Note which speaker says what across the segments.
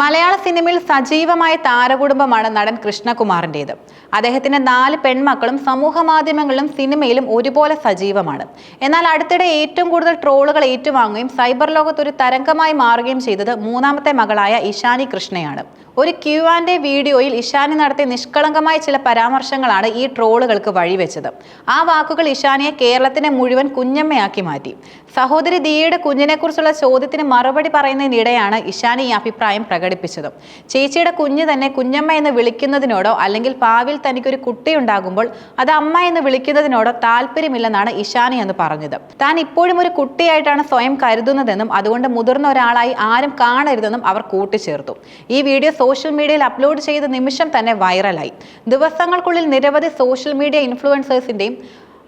Speaker 1: മലയാള സിനിമയിൽ സജീവമായ താരകുടുംബമാണ് നടൻ കൃഷ്ണകുമാറിന്റേത് അദ്ദേഹത്തിന്റെ നാല് പെൺമക്കളും സമൂഹ മാധ്യമങ്ങളിലും സിനിമയിലും ഒരുപോലെ സജീവമാണ്. എന്നാൽ അടുത്തിടെ ഏറ്റവും കൂടുതൽ ട്രോളുകൾ ഏറ്റുവാങ്ങുകയും സൈബർ ലോകത്ത് ഒരു തരംഗമായി മാറുകയും ചെയ്തത് മൂന്നാമത്തെ മകളായ ഇഷാനി കൃഷ്ണയാണ്. ഒരു ക്യു ആൻഡ് എ വീഡിയോയിൽ ഇഷാനി നടത്തിയ നിഷ്കളങ്കമായ ചില പരാമർശങ്ങളാണ് ഈ ട്രോളുകൾക്ക് വഴിവെച്ചത്. ആ വാക്കുകൾ ഇഷാനിയെ കേരളത്തിനെ മുഴുവൻ കുഞ്ഞമ്മയാക്കി മാറ്റി. സഹോദരി ദിയയുടെ കുഞ്ഞിനെക്കുറിച്ചുള്ള ചോദ്യത്തിന് മറുപടി പറയുന്നതിനിടെയാണ് ഇഷാനി ഈ അഭിപ്രായം പ്രകടിപ്പിച്ചത് ചേച്ചിയുടെ കുഞ്ഞ് തന്നെ കുഞ്ഞമ്മ എന്ന് വിളിക്കുന്നതിനോടോ അല്ലെങ്കിൽ ഭാവിയിൽ തനിക്കൊരു കുട്ടിയുണ്ടാകുമ്പോൾ അത് അമ്മ എന്ന് വിളിക്കുന്നതിനോടോ താല്പര്യമില്ലെന്നാണ് ഇഷാനി എന്ന് പറഞ്ഞത്. താൻ ഇപ്പോഴും ഒരു കുട്ടിയായിട്ടാണ് സ്വയം കരുതുന്നതെന്നും അതുകൊണ്ട് മുതിർന്ന ഒരാളായി ആരും കാണരുതെന്നും അവർ കൂട്ടിച്ചേർത്തു. ഈ വീഡിയോ സോഷ്യൽ മീഡിയയിൽ അപ്ലോഡ് ചെയ്ത നിമിഷം തന്നെ വൈറലായി. ദിവസങ്ങൾക്കുള്ളിൽ നിരവധി സോഷ്യൽ മീഡിയ ഇൻഫ്ലുവൻസേഴ്സിന്റെയും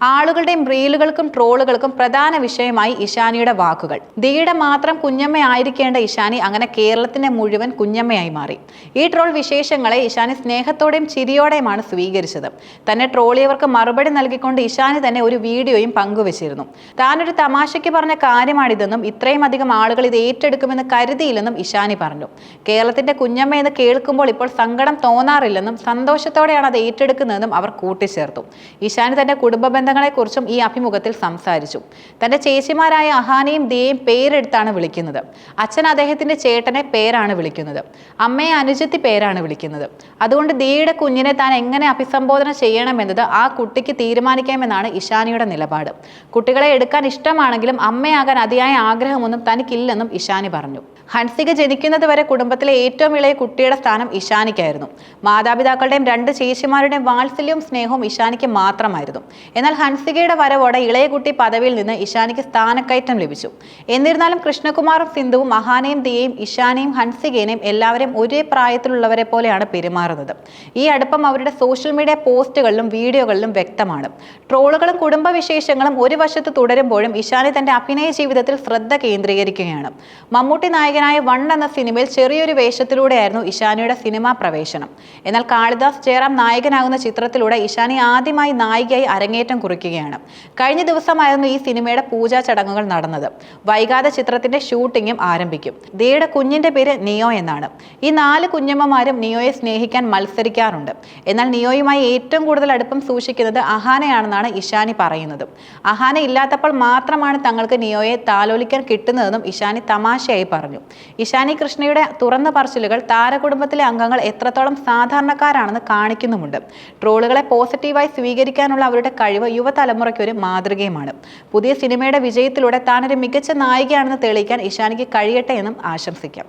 Speaker 1: ആളുകളുടെയും റീലുകൾക്കും ട്രോളുകൾക്കും പ്രധാന വിഷയമായി ഇഷാനിയുടെ വാക്കുകൾ. ദിയുടെ മാത്രം കുഞ്ഞമ്മയായിരിക്കേണ്ട ഇഷാനി അങ്ങനെ കേരളത്തിന്റെ മുഴുവൻ കുഞ്ഞമ്മയായി മാറി. ഈ ട്രോൾ വിശേഷങ്ങളെ ഇഷാനി സ്നേഹത്തോടെയും ചിരിയോടെയുമാണ് സ്വീകരിച്ചത്. തന്നെ ട്രോളിയവർക്ക് മറുപടി നൽകിക്കൊണ്ട് ഇഷാനി തന്നെ ഒരു വീഡിയോയും പങ്കുവച്ചിരുന്നു. താനൊരു തമാശയ്ക്ക് പറഞ്ഞ കാര്യമാണിതെന്നും ഇത്രയും അധികം ആളുകൾ ഇത് ഏറ്റെടുക്കുമെന്ന് കരുതിയില്ലെന്നും ഇഷാനി പറഞ്ഞു. കേരളത്തിന്റെ കുഞ്ഞമ്മ എന്ന് കേൾക്കുമ്പോൾ ഇപ്പോൾ സങ്കടം തോന്നാറില്ലെന്നും സന്തോഷത്തോടെയാണ് അത് ഏറ്റെടുക്കുന്നതെന്നും അവർ കൂട്ടിച്ചേർത്തു. ഇഷാനി തന്റെ കുടുംബ ബന്ധങ്ങളെക്കുറിച്ചും ഈ അഭിമുഖത്തിൽ സംസാരിച്ചു. തന്റെ ചേച്ചിമാരായ അഹാനയും ദിയയും പേരെടുത്താണ് വിളിക്കുന്നത്. അച്ഛൻ അദ്ദേഹത്തിന്റെ ചേട്ടനെ പേരാണ് വിളിക്കുന്നത്. അമ്മയെ അനുജത്തി പേരാണ് വിളിക്കുന്നത്. അതുകൊണ്ട് ദിയയുടെ കുഞ്ഞിനെ താൻ എങ്ങനെ അഭിസംബോധന ചെയ്യണമെന്നത് ആ കുട്ടിക്ക് തീരുമാനിക്കാമെന്നാണ് ഇഷാനിയുടെ നിലപാട്. കുട്ടികളെ എടുക്കാൻ ഇഷ്ടമാണെങ്കിലും അമ്മയാകാൻ അതിയായ ആഗ്രഹമൊന്നും തനിക്കില്ലെന്നും ഇഷാനി പറഞ്ഞു. ഹൻസിക ജനിക്കുന്നത് വരെ കുടുംബത്തിലെ ഏറ്റവും ഇളയ കുട്ടിയുടെ സ്ഥാനം ഇഷാനിക്കായിരുന്നു മാതാപിതാക്കളുടെയും രണ്ട് ചേച്ചിമാരുടെയും വാത്സല്യവും സ്നേഹവും ഇഷാനിക്ക് മാത്രമായിരുന്നു. എന്നാൽ ഹൻസികയുടെ വരവോടെ ഇളയ കുട്ടി പദവിയിൽ നിന്ന് ഇഷാനിക്ക് സ്ഥാനക്കയറ്റം ലഭിച്ചു. എന്നിരുന്നാലും കൃഷ്ണകുമാറും സിന്ധുവും മഹാനയും ദിയയും ഇഷാനിയും ഹൻസികേനെയും എല്ലാവരും ഒരേ പ്രായത്തിലുള്ളവരെ പോലെയാണ് പെരുമാറുന്നത്. ഈ അടുപ്പം അവരുടെ സോഷ്യൽ മീഡിയ പോസ്റ്റുകളിലും വീഡിയോകളിലും വ്യക്തമാണ്. ട്രോളുകളും കുടുംബ വിശേഷങ്ങളും ഒരു വശത്ത് തുടരുമ്പോഴും ഇഷാനി തന്റെ അഭിനയ ജീവിതത്തിൽ ശ്രദ്ധ കേന്ദ്രീകരിക്കുകയാണ്. മമ്മൂട്ടി നായകനായ വൺ എന്ന സിനിമയിൽ ചെറിയൊരു വേഷത്തിലൂടെയായിരുന്നു ഇഷാനിയുടെ സിനിമാ പ്രവേശനം. എന്നാൽ കാളിദാസ് ജയറാം നായകനാകുന്ന ചിത്രത്തിലൂടെ ഇഷാനി ആദ്യമായി നായികയായി അരങ്ങേറ്റം കുറിക്കുകയാണ്. കഴിഞ്ഞ ദിവസമായിരുന്നു ഈ സിനിമയുടെ പൂജാ ചടങ്ങുകൾ നടന്നത്. വൈകാതെ ചിത്രത്തിന്റെ ഷൂട്ടിങ്ങും ആരംഭിക്കും. ദിയുടെ കുഞ്ഞിന്റെ പേര് നിയോ എന്നാണ്. ഈ നാല് കുഞ്ഞമ്മമാരും നിയോയെ സ്നേഹിക്കാൻ മത്സരിക്കാറുണ്ട്. എന്നാൽ നിയോയുമായി ഏറ്റവും കൂടുതൽ അടുപ്പം സൂക്ഷിക്കുന്നത് അഹാനയാണെന്നാണ് ഇഷാനി പറയുന്നത്. അഹാന ഇല്ലാത്തപ്പോൾ മാത്രമാണ് തങ്ങൾക്ക് നിയോയെ താലോലിക്കാൻ കിട്ടുന്നതെന്നും ഇഷാനി തമാശയായി പറഞ്ഞു. ഇഷാനി കൃഷ്ണയുടെ തുറന്ന പറച്ചിലുകൾ താരകുടുംബത്തിലെ അംഗങ്ങൾ എത്രത്തോളം സാധാരണക്കാരാണെന്ന് കാണിക്കുന്നുമുണ്ട്. ട്രോളുകളെ പോസിറ്റീവായി സ്വീകരിക്കാനുള്ള അവരുടെ കഴിവ് യുവതലമുറയ്ക്ക് ഒരു മാതൃകയുമാണ്. പുതിയ സിനിമയുടെ വിജയത്തിലൂടെ താനൊരു മികച്ച നായികയാണെന്ന് തെളിയിക്കാൻ ഇഷാനിക്ക് കഴിയട്ടെ എന്നും ആശംസിക്കാം.